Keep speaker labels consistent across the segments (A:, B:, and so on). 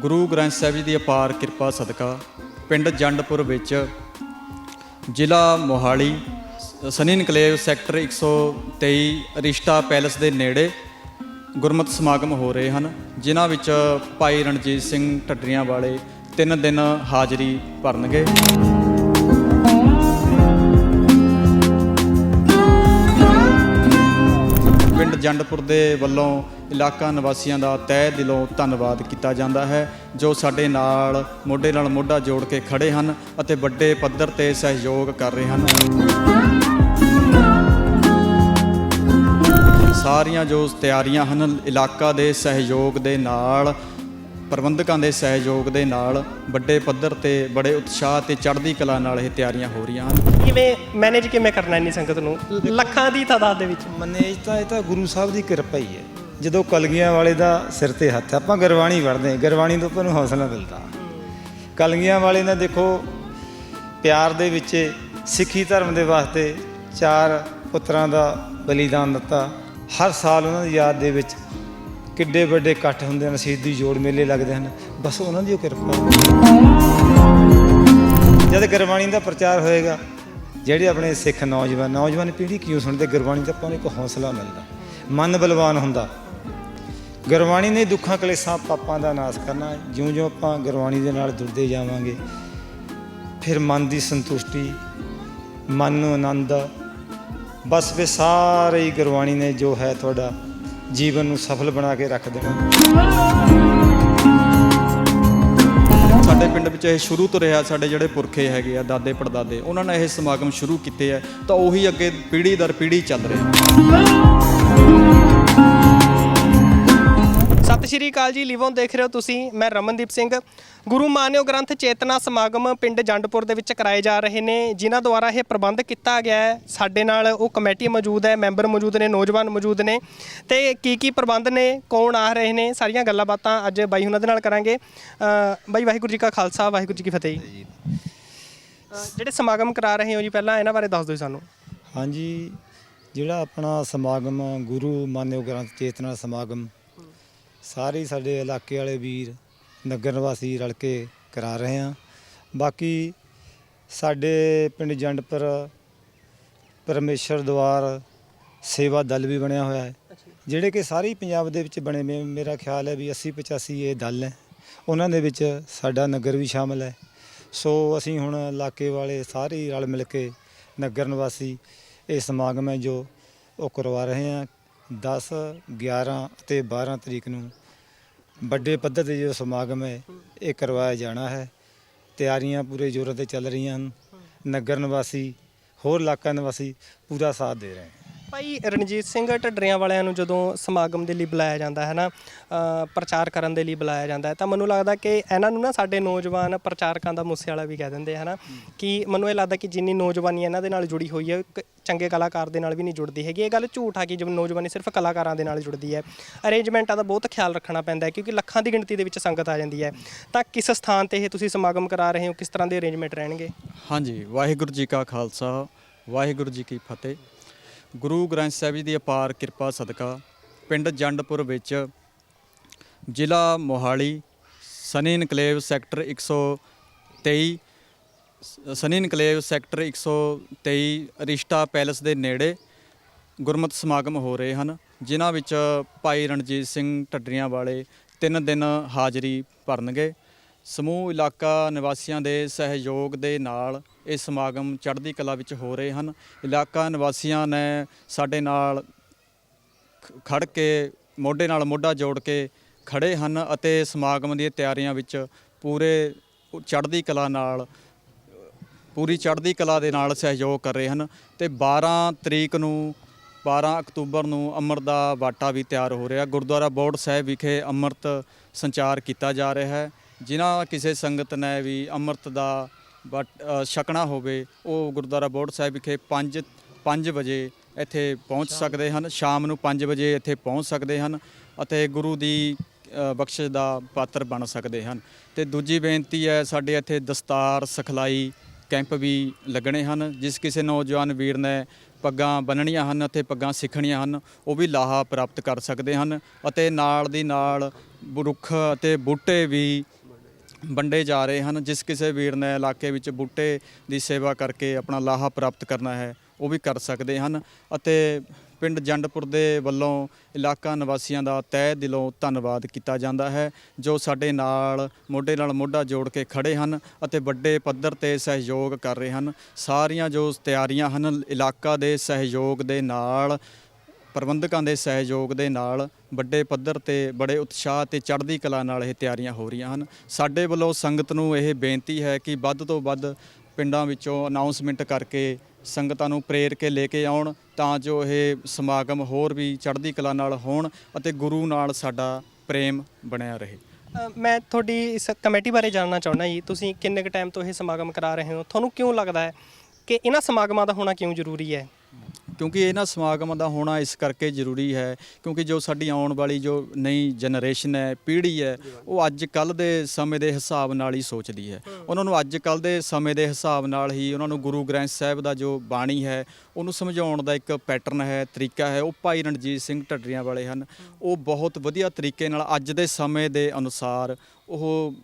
A: ਗੁਰੂ ਗ੍ਰੰਥ ਸਾਹਿਬ ਜੀ ਦੀ ਅਪਾਰ ਕਿਰਪਾ ਸਦਕਾ ਪਿੰਡ ਜੰਡਪੁਰ ਵਿੱਚ ਜ਼ਿਲ੍ਹਾ Mohali, Sunny enclave sector 123 Rishta palace ਦੇ ਨੇੜੇ ਗੁਰਮਤਿ ਸਮਾਗਮ ਹੋ ਰਹੇ ਹਨ, ਜਿਨ੍ਹਾਂ ਵਿੱਚ ਭਾਈ ਰਣਜੀਤ ਸਿੰਘ ਢੱਡਰੀਆਂ ਵਾਲੇ ਤਿੰਨ ਦਿਨ ਹਾਜ਼ਰੀ ਭਰਨਗੇ। ਜੰਡਪੁਰ ਦੇ ਵੱਲੋਂ ਇਲਾਕਾ ਨਿਵਾਸੀਆਂ ਦਾ ਤਹਿ ਦਿਲੋਂ ਧੰਨਵਾਦ ਕੀਤਾ ਜਾਂਦਾ ਹੈ, ਜੋ ਸਾਡੇ ਨਾਲ ਮੋਢੇ ਨਾਲ ਮੋਢਾ ਜੋੜ ਕੇ ਖੜੇ ਹਨ ਅਤੇ ਵੱਡੇ ਪੱਧਰ ਤੇ ਸਹਿਯੋਗ ਕਰ ਰਹੇ ਹਨ। ਸਾਰੀਆਂ ਜੋ ਤਿਆਰੀਆਂ ਹਨ, ਇਲਾਕਾ ਦੇ ਸਹਿਯੋਗ ਦੇ ਨਾਲ, ਪ੍ਰਬੰਧਕਾਂ ਦੇ ਸਹਿਯੋਗ ਦੇ ਨਾਲ ਵੱਡੇ ਪੱਧਰ ਤੇ ਬੜੇ ਉਤਸ਼ਾਹ ਤੇ ਚੜ੍ਹਦੀ ਕਲਾ ਨਾਲ ਇਹ ਤਿਆਰੀਆਂ ਹੋ ਰਹੀਆਂ ਹਨ।
B: ਕਿਵੇਂ ਮੈਨੇਜ ਕਿਵੇਂ ਕਰਨਾ ਇੰਨੀ ਸੰਗਤ ਨੂੰ? ਲੱਖਾਂ ਦੀ ਤਾਦਾਦ ਦੇ ਵਿੱਚ।
C: ਮਨੇਜ ਤਾਂ ਇਹ ਤਾਂ ਗੁਰੂ ਸਾਹਿਬ ਦੀ ਕਿਰਪਾ ਹੀ ਹੈ। ਜਦੋਂ ਕਲਗੀਆਂ ਵਾਲੇ ਦਾ ਸਿਰ ਤੇ ਹੱਥ, ਆਪਾਂ ਗੁਰਬਾਣੀ ਪੜ੍ਹਦੇ ਹਾਂ ਤੋਂ ਆਪਾਂ ਨੂੰ ਹੌਸਲਾ ਮਿਲਦਾ। ਕਲਗੀਆਂ ਵਾਲੇ ਨੇ ਦੇਖੋ, ਪਿਆਰ ਦੇ ਵਿੱਚ ਸਿੱਖੀ ਧਰਮ ਦੇ ਵਾਸਤੇ ਚਾਰ ਪੁੱਤਰਾਂ ਦਾ ਬਲੀਦਾਨ ਦਿੱਤਾ। ਹਰ ਸਾਲ ਉਹਨਾਂ ਦੀ ਯਾਦ ਦੇ ਵਿੱਚ ਕਿੱਡੇ ਵੱਡੇ ਇਕੱਠ ਹੁੰਦੇ ਹਨ, ਸ਼ਹੀਦੀ ਜੋੜ ਮੇਲੇ ਲੱਗਦੇ ਹਨ। ਬਸ ਉਹਨਾਂ ਦੀ ਉਹ ਕਿਰਪਾ। ਜਦ ਗੁਰਬਾਣੀ ਦਾ ਪ੍ਰਚਾਰ ਹੋਏਗਾ ਜਿਹੜੇ ਆਪਣੇ ਸਿੱਖ ਨੌਜਵਾਨ ਨੌਜਵਾਨ ਪੀੜ੍ਹੀ ਕਿਉਂ ਸੁਣਦੇ? ਗੁਰਬਾਣੀ ਦਾ ਆਪਾਂ ਨੂੰ ਇੱਕ ਹੌਸਲਾ ਮਿਲਦਾ। ਮਨ ਬਲਵਾਨ ਹੁੰਦਾ। ਗੁਰਬਾਣੀ ਨੇ ਦੁੱਖਾਂ, ਕਲੇਸ਼ਾਂ ਪਾਪਾਂ ਦਾ ਨਾਸ਼ ਕਰਨਾ ਜਿਉਂ-ਜਿਉਂ ਆਪਾਂ ਗੁਰਬਾਣੀ ਦੇ ਨਾਲ ਜੁੜਦੇ ਜਾਵਾਂਗੇ, ਫਿਰ ਮਨ ਦੀ ਸੰਤੁਸ਼ਟੀ, ਮਨ ਨੂੰ ਆਨੰਦ। ਬਸ ਵੇ ਸਾਰੇ ਹੀ ਗੁਰਬਾਣੀ ਨੇ ਜੋ ਹੈ ਤੁਹਾਡਾ ਜੀਵਨ ਨੂੰ ਸਫਲ ਬਣਾ ਕੇ ਰੱਖ ਦੇਣਾ।
A: ਪਿੰਡ ਵਿੱਚ ਇਹ ਸ਼ੁਰੂ ਤੋਂ ਰਿਹਾ, ਸਾਡੇ ਜਿਹੜੇ ਪੁਰਖੇ ਹੈਗੇ ਆ, ਦਾਦੇ ਪੜਦਾਦੇ, ਉਹਨਾਂ ਨੇ ਇਹ ਸਮਾਗਮ ਸ਼ੁਰੂ ਕੀਤੇ ਆ, ਤਾਂ ਉਹੀ ਅੱਗੇ ਪੀੜ੍ਹੀ ਦਰ ਪੀੜ੍ਹੀ ਚੱਲ ਰਿਹਾ।
B: ਸਤਿ ਸ਼੍ਰੀ ਅਕਾਲ ਜੀ ਲਿਵੋਂ ਦੇਖ ਰਹੇ ਹੋ ਤੁਸੀਂ ਮੈਂ ਰਮਨਦੀਪ ਸਿੰਘ। ਗੁਰੂ ਮਾਨਿਓ ਗ੍ਰੰਥ ਚੇਤਨਾ ਸਮਾਗਮ ਪਿੰਡ ਜੰਡਪੁਰ ਦੇ ਵਿੱਚ ਕਰਾਏ ਜਾ ਰਹੇ ਨੇ ਜਿਨ੍ਹਾਂ ਦੁਆਰਾ ਇਹ ਪ੍ਰਬੰਧ ਕੀਤਾ ਗਿਆ ਹੈ। ਸਾਡੇ ਨਾਲ ਉਹ ਕਮੇਟੀ ਮੌਜੂਦ ਹੈ ਮੈਂਬਰ ਮੌਜੂਦ ਨੇ ਨੌਜਵਾਨ ਮੌਜੂਦ ਨੇ। ਤੇ ਕੀ ਕੀ ਪ੍ਰਬੰਧ ਨੇ ਕੌਣ ਆ ਰਹੇ ਨੇ ਸਾਰੀਆਂ ਗੱਲਾਂ ਬਾਤਾਂ ਅੱਜ ਬਾਈ ਉਹਨਾਂ ਦੇ ਨਾਲ ਕਰਾਂਗੇ। ਅ, ਬਾਈ ਵਾਹਿਗੁਰੂ ਜੀ ਕਾ ਖਾਲਸਾ ਵਾਹਿਗੁਰੂ ਜੀ ਕੀ ਫਤਿਹ ਜੀ। ਅ, ਜਿਹੜੇ ਸਮਾਗਮ ਕਰਾ ਰਹੇ ਹੋ ਜੀ ਪਹਿਲਾਂ ਇਹਨਾਂ ਬਾਰੇ ਦੱਸ ਦਿਓ ਜੀ ਸਾਨੂੰ।
C: ਹਾਂਜੀ ਜਿਹੜਾ ਆਪਣਾ ਸਮਾਗਮ ਗੁਰੂ ਮਾਨਿਓ ਗ੍ਰੰਥ ਚੇਤਨਾ ਸਮਾਗਮ ਸਾਰੇ ਸਾਡੇ ਇਲਾਕੇ ਵਾਲੇ ਵੀਰ ਨਗਰ ਨਿਵਾਸੀ ਰਲ ਕੇ ਕਰਾ ਰਹੇ ਹਾਂ। ਬਾਕੀ ਸਾਡੇ ਪਿੰਡ ਜੰਡਪੁਰ ਪਰਮੇਸ਼ਰ ਦਵਾਰ ਸੇਵਾ ਦਲ ਵੀ ਬਣਿਆ ਹੋਇਆ ਹੈ। ਜਿਹੜੇ ਕਿ ਸਾਰੇ ਪੰਜਾਬ ਦੇ ਵਿੱਚ ਬਣੇ ਮੇ ਮੇਰਾ ਖਿਆਲ ਹੈ ਵੀ 80 85 ਇਹ ਦਲ ਹੈ। ਉਹਨਾਂ ਦੇ ਵਿੱਚ ਸਾਡਾ ਨਗਰ ਵੀ ਸ਼ਾਮਲ ਹੈ। ਸੋ ਅਸੀਂ ਹੁਣ ਇਲਾਕੇ ਵਾਲੇ ਸਾਰੇ ਰਲ ਮਿਲ ਕੇ ਨਗਰ ਨਿਵਾਸੀ ਇਹ ਸਮਾਗਮ ਹੈ ਜੋ ਉਹ ਕਰਵਾ ਰਹੇ ਹਾਂ। 10 11 ਅਤੇ 12 ਤਰੀਕ ਨੂੰ ਵੱਡੇ ਪੱਧਰ ਤੇ ਜੋ ਸਮਾਗਮ ਹੈ, ਇਹ ਕਰਵਾਇਆ ਜਾਣਾ ਹੈ। ਤਿਆਰੀਆਂ ਪੂਰੇ ਜ਼ੋਰਾਂ ਤੇ ਚੱਲ ਰਹੀਆਂ ਹਨ। ਨਗਰ ਨਿਵਾਸੀ, ਹੋਰ ਇਲਾਕਾ ਨਿਵਾਸੀ ਪੂਰਾ ਸਾਥ ਦੇ ਰਹੇ ਹਨ।
B: ਭਾਈ ਰਣਜੀਤ ਸਿੰਘ, ਢੱਡਰੀਆਂ ਵਾਲਿਆਂ ਨੂੰ ਜਦੋਂ ਸਮਾਗਮ ਦੇ ਲਈ ਬੁਲਾਇਆ ਜਾਂਦਾ ਹੈ ਨਾ ਪ੍ਰਚਾਰ ਕਰਨ ਦੇ ਲਈ ਬੁਲਾਇਆ ਜਾਂਦਾ ਹੈ, ਤਾਂ ਮੈਨੂੰ ਲੱਗਦਾ ਕਿ ਇਹਨਾਂ ਨੂੰ ਨਾ ਸਾਡੇ ਨੌਜਵਾਨ ਪ੍ਰਚਾਰਕਾਂ ਦਾ ਮੁੱਸੇ ਵਾਲਾ ਵੀ ਕਹਿ ਦਿੰਦੇ ਹੈ ਨਾ। ਕਿ ਮੈਨੂੰ ਇਹ ਲੱਗਦਾ ਕਿ ਜਿੰਨੀ ਨੌਜਵਾਨੀ ਇਹਨਾਂ ਦੇ ਨਾਲ ਜੁੜੀ ਹੋਈ ਹੈ ਇੱਕ ਚੰਗੇ ਕਲਾਕਾਰ ਦੇ ਨਾਲ ਵੀ ਨਹੀਂ ਜੁੜਦੀ ਹੈਗੀ। ਇਹ ਗੱਲ ਝੂਠ ਆ ਕਿ ਜਿਵੇਂ ਨੌਜਵਾਨੀ ਸਿਰਫ ਕਲਾਕਾਰਾਂ ਦੇ ਨਾਲ ਜੁੜਦੀ ਹੈ। ਅਰੇਂਜਮੈਂਟਾਂ ਦਾ ਬਹੁਤ ਖਿਆਲ ਰੱਖਣਾ ਪੈਂਦਾ ਹੈ ਕਿਉਂਕਿ ਲੱਖਾਂ ਦੀ ਗਿਣਤੀ ਦੇ ਵਿੱਚ ਸੰਗਤ ਆ ਜਾਂਦੀ ਹੈ। ਤਾਂ ਕਿਸ ਸਥਾਨ ਤੇ ਇਹ ਤੁਸੀਂ ਸਮਾਗਮ ਕਰਾ ਰਹੇ ਹੋ? ਕਿਸ ਤਰ੍ਹਾਂ ਦੇ ਅਰੇਂਜਮੈਂਟ ਰਹਿਣਗੇ?
A: ਹਾਂਜੀ, ਵਾਹਿਗੁਰੂ ਜੀ ਕਾ ਖਾਲਸਾ, ਵਾਹਿਗੁਰੂ ਜੀ ਕੀ ਫਤਿਹ। ਗੁਰੂ ਗ੍ਰੰਥ ਸਾਹਿਬ ਜੀ ਦੀ ਅਪਾਰ ਕਿਰਪਾ ਸਦਕਾ ਪਿੰਡ ਜੰਡਪੁਰ ਵਿੱਚ ਜ਼ਿਲ੍ਹਾ ਮੋਹਾਲੀ, ਸਨੀ ਇਨਕਲੇਵ ਸੈਕਟਰ 123 ਸ- Sunny enclave sector 123 Rishta palace ਦੇ ਨੇੜੇ ਗੁਰਮਤਿ ਸਮਾਗਮ ਹੋ ਰਹੇ ਹਨ, ਜਿਨ੍ਹਾਂ ਵਿੱਚ ਭਾਈ ਰਣਜੀਤ ਸਿੰਘ ਢੱਡਰੀਆਂ ਵਾਲੇ ਤਿੰਨ ਦਿਨ ਹਾਜ਼ਰੀ ਭਰਨਗੇ। ਸਮੂਹ ਇਲਾਕਾ ਨਿਵਾਸੀਆਂ ਦੇ ਸਹਿਯੋਗ ਦੇ ਨਾਲ ਇਹ ਸਮਾਗਮ ਚੜ੍ਹਦੀ ਕਲਾ ਵਿੱਚ ਹੋ ਰਹੇ ਹਨ। ਇਲਾਕਾ ਨਿਵਾਸੀਆਂ ਨੇ ਸਾਡੇ ਨਾਲ ਖ- ਖੜ ਕੇ, ਮੋਢੇ ਨਾਲ ਮੋਢਾ ਜੋੜ ਕੇ ਖੜੇ ਹਨ ਅਤੇ ਸਮਾਗਮ ਦੀਆਂ ਤਿਆਰੀਆਂ ਵਿੱਚ ਪੂਰੇ ਚੜ੍ਹਦੀ ਕਲਾ ਨਾਲ ਪੂਰੀ ਚੜ੍ਹਦੀ ਕਲਾ ਦੇ ਨਾਲ ਸਹਿਯੋਗ ਕਰ ਰਹੇ ਹਨ ਤੇ 12 ਤਰੀਕ ਨੂੰ 12 ਅਕਤੂਬਰ ਨੂੰ ਅੰਮ੍ਰਿਤ ਦਾ ਬਾਟਾ ਵੀ ਤਿਆਰ ਹੋ ਰਿਹਾ। ਗੁਰਦੁਆਰਾ ਬੋਰਡ ਸਾਹਿਬ ਵਿਖੇ ਅੰਮ੍ਰਿਤ ਸੰਚਾਰ ਕੀਤਾ ਜਾ ਰਿਹਾ ਹੈ। ਜਿਨ੍ਹਾਂ ਕਿਸੇ ਸੰਗਤ ਨੇ ਵੀ ਅੰਮ੍ਰਿਤ ਦਾ ਛਕਣਾ ਹੋਵੇ ਉਹ ਗੁਰਦੁਆਰਾ ਬੋਰਡ ਸਾਹਿਬ ਵਿਖੇ 5 5 ਵਜੇ ਇੱਥੇ ਪਹੁੰਚ ਸਕਦੇ ਹਨ। ਸ਼ਾਮ ਨੂੰ 5 ਵਜੇ ਇੱਥੇ ਪਹੁੰਚ ਸਕਦੇ ਹਨ ਅਤੇ ਗੁਰੂ ਦੀ ਬਖਸ਼ਿਸ਼ ਦਾ ਪਾਤਰ ਬਣ ਸਕਦੇ ਹਨ। ਤੇ ਦੂਜੀ ਬੇਨਤੀ ਹੈ ਸਾਡੇ ਇੱਥੇ ਦਸਤਾਰ ਸਿਖਲਾਈ ਕੈਂਪ ਵੀ ਲੱਗਣੇ ਹਨ, ਜਿਸ ਕਿਸੇ ਨੌਜਵਾਨ ਵੀਰ ਨੇ ਪੱਗਾਂ ਬੰਨਣੀਆਂ ਹਨ ਅਤੇ ਪੱਗਾਂ ਸਿੱਖਣੀਆਂ ਹਨ, ਉਹ ਵੀ ਲਾਹਾ ਪ੍ਰਾਪਤ ਕਰ ਸਕਦੇ ਹਨ ਅਤੇ ਨਾਲ ਦੀ ਨਾਲ ਰੁੱਖ ਅਤੇ ਬੂਟੇ ਵੀ ਵੰਡੇ ਜਾ ਰਹੇ ਹਨ, ਜਿਸ ਕਿਸੇ ਵੀਰ ਨੇ ਇਲਾਕੇ ਵਿੱਚ ਬੂਟੇ ਦੀ ਸੇਵਾ ਕਰਕੇ ਆਪਣਾ ਲਾਹਾ ਪ੍ਰਾਪਤ ਕਰਨਾ ਹੈ, ਉਹ ਵੀ ਕਰ ਸਕਦੇ ਹਨ ਅਤੇ ਪਿੰਡ ਜੰਡਪੁਰ ਦੇ ਵੱਲੋਂ ਇਲਾਕਾ ਨਿਵਾਸੀਆਂ ਦਾ ਤਹਿ ਦਿਲੋਂ ਧੰਨਵਾਦ ਕੀਤਾ ਜਾਂਦਾ ਹੈ, ਜੋ ਸਾਡੇ ਨਾਲ ਮੋਢੇ ਨਾਲ ਮੋਢਾ ਜੋੜ ਕੇ ਖੜੇ ਹਨ ਅਤੇ ਵੱਡੇ ਪੱਧਰ ਤੇ ਸਹਿਯੋਗ ਕਰ ਰਹੇ ਹਨ। ਸਾਰੀਆਂ ਜੋ ਤਿਆਰੀਆਂ ਹਨ, ਇਲਾਕਾ ਦੇ ਸਹਿਯੋਗ ਦੇ ਨਾਲ, ਪ੍ਰਬੰਧਕਾਂ ਦੇ ਸਹਿਯੋਗ ਦੇ ਨਾਲ, ਵੱਡੇ ਪੱਧਰ ਤੇ ਬੜੇ ਉਤਸ਼ਾਹ ਤੇ ਚੜ੍ਹਦੀ ਕਲਾ ਨਾਲ ਇਹ ਤਿਆਰੀਆਂ ਹੋ ਰਹੀਆਂ ਹਨ। ਸਾਡੇ ਵੱਲੋਂ ਸੰਗਤ ਨੂੰ ਇਹ ਬੇਨਤੀ ਹੈ ਕਿ ਵੱਧ ਤੋਂ ਵੱਧ ਪਿੰਡਾਂ ਵਿੱਚੋਂ ਅਨਾਉਂਸਮੈਂਟ ਕਰਕੇ ਸੰਗਤਾਂ ਨੂੰ ਪ੍ਰੇਰ ਕੇ ਲੈ ਕੇ ਆਉਣ ਤਾਂ ਜੋ ਇਹ ਸਮਾਗਮ ਹੋਰ ਵੀ ਚੜ੍ਹਦੀ ਕਲਾ ਨਾਲ ਹੋਣ ਅਤੇ ਗੁਰੂ ਨਾਲ ਸਾਡਾ ਪ੍ਰੇਮ ਬਣਿਆ ਰਹੇ।
B: ਮੈਂ ਤੁਹਾਡੀ ਇਸ ਕਮੇਟੀ ਬਾਰੇ ਜਾਣਨਾ ਚਾਹੁੰਦਾ ਜੀ। ਤੁਸੀਂ ਕਿੰਨੇ ਕੁ ਟਾਈਮ ਤੋਂ ਇਹ ਸਮਾਗਮ ਕਰਾ ਰਹੇ ਹੋ? ਤੁਹਾਨੂੰ ਕਿਉਂ ਲੱਗਦਾ ਹੈ ਕਿ ਇਹਨਾਂ ਸਮਾਗਮਾਂ ਦਾ ਹੋਣਾ ਕਿਉਂ ਜ਼ਰੂਰੀ ਹੈ?
A: ਕਿਉਂਕਿ ਇਹਨਾਂ ਸਮਾਗਮਾਂ ਦਾ ਹੋਣਾ ਇਸ ਕਰਕੇ ਜ਼ਰੂਰੀ ਹੈ, ਕਿਉਂਕਿ ਜੋ ਸਾਡੀ ਆਉਣ ਵਾਲੀ ਜੋ ਨਈ ਜਨਰੇਸ਼ਨ ਹੈ, ਪੀੜ੍ਹੀ ਹੈ, ਉਹ ਅੱਜ ਕੱਲ ਦੇ ਸਮੇਂ ਦੇ ਹਿਸਾਬ ਨਾਲ ਹੀ ਸੋਚਦੀ ਹੈ। ਉਹਨਾਂ ਨੂੰ ਅੱਜ ਕੱਲ ਦੇ ਸਮੇਂ ਦੇ ਹਿਸਾਬ ਨਾਲ ਹੀ ਉਹਨਾਂ ਨੂੰ ਗੁਰੂ ਗ੍ਰੰਥ ਸਾਹਿਬ ਦਾ ਜੋ ਬਾਣੀ ਹੈ, ਉਹਨੂੰ ਸਮਝਾਉਣ ਦਾ ਇੱਕ ਪੈਟਰਨ ਹੈ, ਤਰੀਕਾ ਹੈ, ਉਹ ਭਾਈ ਰਣਜੀਤ ਸਿੰਘ ਢੱਡਰੀਆਂ ਵਾਲੇ ਹਨ। ਉਹ ਬਹੁਤ ਵਧੀਆ ਤਰੀਕੇ ਨਾਲ ਅੱਜ ਦੇ ਸਮੇਂ ਦੇ ਅਨੁਸਾਰ ਉਹ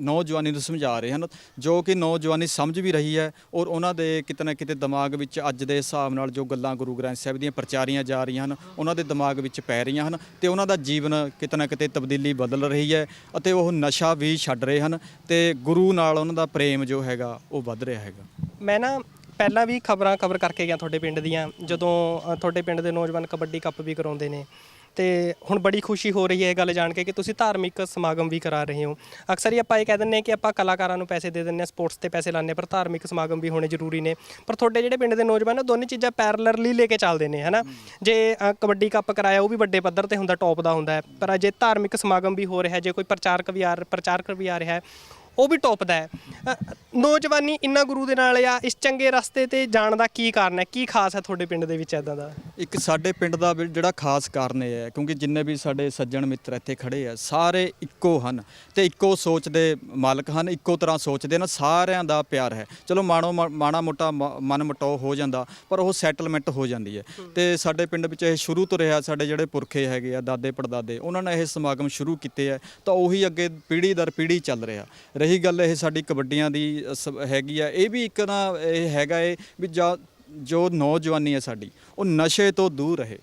A: ਨੌਜਵਾਨੀ ਨੂੰ ਸਮਝਾ ਰਹੇ ਹਨ, ਜੋ ਕਿ ਨੌਜਵਾਨੀ ਸਮਝ ਵੀ ਰਹੀ ਹੈ ਔਰ ਉਹਨਾਂ ਦੇ ਕਿਤੇ ਨਾ ਕਿਤੇ ਦਿਮਾਗ ਵਿੱਚ ਅੱਜ ਦੇ ਹਿਸਾਬ ਨਾਲ ਜੋ ਗੱਲਾਂ ਗੁਰੂ ਗ੍ਰੰਥ ਸਾਹਿਬ ਦੀਆਂ ਪ੍ਰਚਾਰੀਆਂ ਜਾ ਰਹੀਆਂ ਹਨ, ਉਹਨਾਂ ਦੇ ਦਿਮਾਗ ਵਿੱਚ ਪੈ ਰਹੀਆਂ ਹਨ ਤੇ ਉਹਨਾਂ ਦਾ ਜੀਵਨ ਕਿਤੇ ਨਾ ਕਿਤੇ ਤਬਦੀਲੀ ਬਦਲ ਰਹੀ ਹੈ ਅਤੇ ਉਹ ਨਸ਼ਾ ਵੀ ਛੱਡ ਰਹੇ ਹਨ ਤੇ ਗੁਰੂ ਨਾਲ ਉਹਨਾਂ ਦਾ ਪ੍ਰੇਮ ਜੋ ਹੈਗਾ ਉਹ ਵੱਧ ਰਿਹਾ ਹੈਗਾ।
B: ਮੈਂ ਨਾ ਪਹਿਲਾਂ ਵੀ ਖਬਰਾਂ ਕਵਰ ਕਰਕੇ ਗਿਆ ਤੁਹਾਡੇ ਪਿੰਡ ਦੀਆਂ, ਜਦੋਂ ਤੁਹਾਡੇ ਪਿੰਡ ਦੇ ਨੌਜਵਾਨ ਕਬੱਡੀ ਕੱਪ ਵੀ ਕਰਾਉਂਦੇ ਨੇ। ਤੇ ਹੁਣ ਬੜੀ ਖੁਸ਼ੀ ਹੋ ਰਹੀ ਹੈ ਇਹ ਗੱਲ ਜਾਣ ਕੇ ਕਿ ਤੁਸੀਂ ਧਾਰਮਿਕ ਸਮਾਗਮ ਵੀ ਕਰਾ ਰਹੇ ਹੋ। ਅਕਸਰ ਹੀ ਆਪਾਂ ਇਹ ਕਹਿ ਦਿੰਦੇ ਹਾਂ ਕਿ ਆਪਾਂ ਕਲਾਕਾਰਾਂ ਨੂੰ ਪੈਸੇ ਦੇ ਦਿੰਦੇ ਹਾਂ ਸਪੋਰਟਸ ਤੇ ਪੈਸੇ ਲਾਉਂਦੇ ਹਾਂ, ਪਰ ਧਾਰਮਿਕ ਸਮਾਗਮ ਵੀ ਹੋਣੇ ਜ਼ਰੂਰੀ ਨੇ। ਪਰ ਤੁਹਾਡੇ ਜਿਹੜੇ ਪਿੰਡ ਦੇ ਨੌਜਵਾਨ ਨੇ ਉਹ ਦੋਨੇ ਚੀਜ਼ਾਂ ਪੈਰਲਰਲੀ ਲੈ ਕੇ ਚੱਲਦੇ ਨੇ ਹਨਾ? ਜੇ ਅ, ਕਬੱਡੀ ਕੱਪ ਕਰਾਇਆ ਉਹ ਵੀ ਵੱਡੇ ਪੱਧਰ ਤੇ ਹੁੰਦਾ ਟੌਪ ਦਾ ਹੁੰਦਾ ਹੈ। ਪਰ ਜੇ ਧਾਰਮਿਕ ਸਮਾਗਮ ਵੀ ਹੋ ਰਿਹਾ ਜੇ ਕੋਈ ਪ੍ਰਚਾਰਕ ਵੀ ਆ ਪ੍ਰਚਾਰਕ ਵੀ ਆ ਰਿਹਾ ਹੈ ਉਹ ਵੀ ਟੌਪ ਦਾ ਹੈ। ਅ, ਨੌਜਵਾਨੀ ਇੰਨਾ ਗੁਰੂ ਦੇ ਨਾਲ ਆ ਇਸ ਚੰਗੇ ਰਸਤੇ ਤੇ ਜਾਣ ਦਾ ਕੀ ਕਾਰਨ ਹੈ? ਕੀ ਖਾਸ ਹੈ ਤੁਹਾਡੇ ਪਿੰਡ ਦੇ ਵਿੱਚ ਐਦਾਂ ਦਾ?
A: ਇੱਕ ਸਾਡੇ ਪਿੰਡ ਦਾ ਵੀ ਜਿਹੜਾ ਖਾਸ ਕਾਰਨ ਇਹ ਹੈ ਕਿਉਂਕਿ ਜਿੰਨੇ ਵੀ ਸਾਡੇ ਸੱਜਣ ਮਿੱਤਰ ਇੱਥੇ ਖੜੇ ਆ ਸਾਰੇ ਇੱਕੋ ਹਨ ਤੇ ਇੱਕੋ ਸੋਚ ਦੇ ਮਾਲਕ ਹਨ ਇੱਕੋ ਤਰ੍ਹਾਂ ਸੋਚਦੇ ਨੇ ਸਾਰਿਆਂ ਦਾ ਪਿਆਰ ਹੈ। ਚਲੋ ਮਾਣੋ ਮ- ਮਾੜਾ ਮੋਟਾ ਮ- ਮਨ ਮਟਾਓ ਹੋ ਜਾਂਦਾ ਪਰ ਉਹ ਸੈਟਲਮੈਂਟ ਹੋ ਜਾਂਦੀ ਹੈ। ਤੇ ਸਾਡੇ ਪਿੰਡ ਵਿੱਚ ਇਹ ਸ਼ੁਰੂ ਤੋਂ ਰਿਹਾ ਸਾਡੇ ਜਿਹੜੇ ਪੁਰਖੇ ਹੈਗੇ ਆ ਦਾਦੇ ਪੜਦਾਦੇ ਉਹਨਾਂ ਨੇ ਇਹ ਸਮਾਗਮ ਸ਼ੁਰੂ ਕੀਤੇ ਆ ਤਾਂ ਉਹੀ ਅੱਗੇ ਪੀੜ੍ਹੀ ਦਰ ਪੀੜ੍ਹੀ ਚੱਲ ਰਿਹਾ। ਰਹੀ ਗੱਲ ਇਹ ਸਾਡੀ ਕਬੱਡੀਆਂ ਦੀ ਅ, ਸ- ਹੈਗੀ ਆ। ਇਹ ਵੀ ਇੱਕ ਨਾ ਇਹ ਹੈਗਾ ਏ ਵੀ ਜਾ- ਜੋ ਨੌਜਵਾਨੀ ਹੈ ਸਾਡੀ ਉਹ ਨਸ਼ੇ ਤੋਂ ਦੂਰ ਰਹੇ।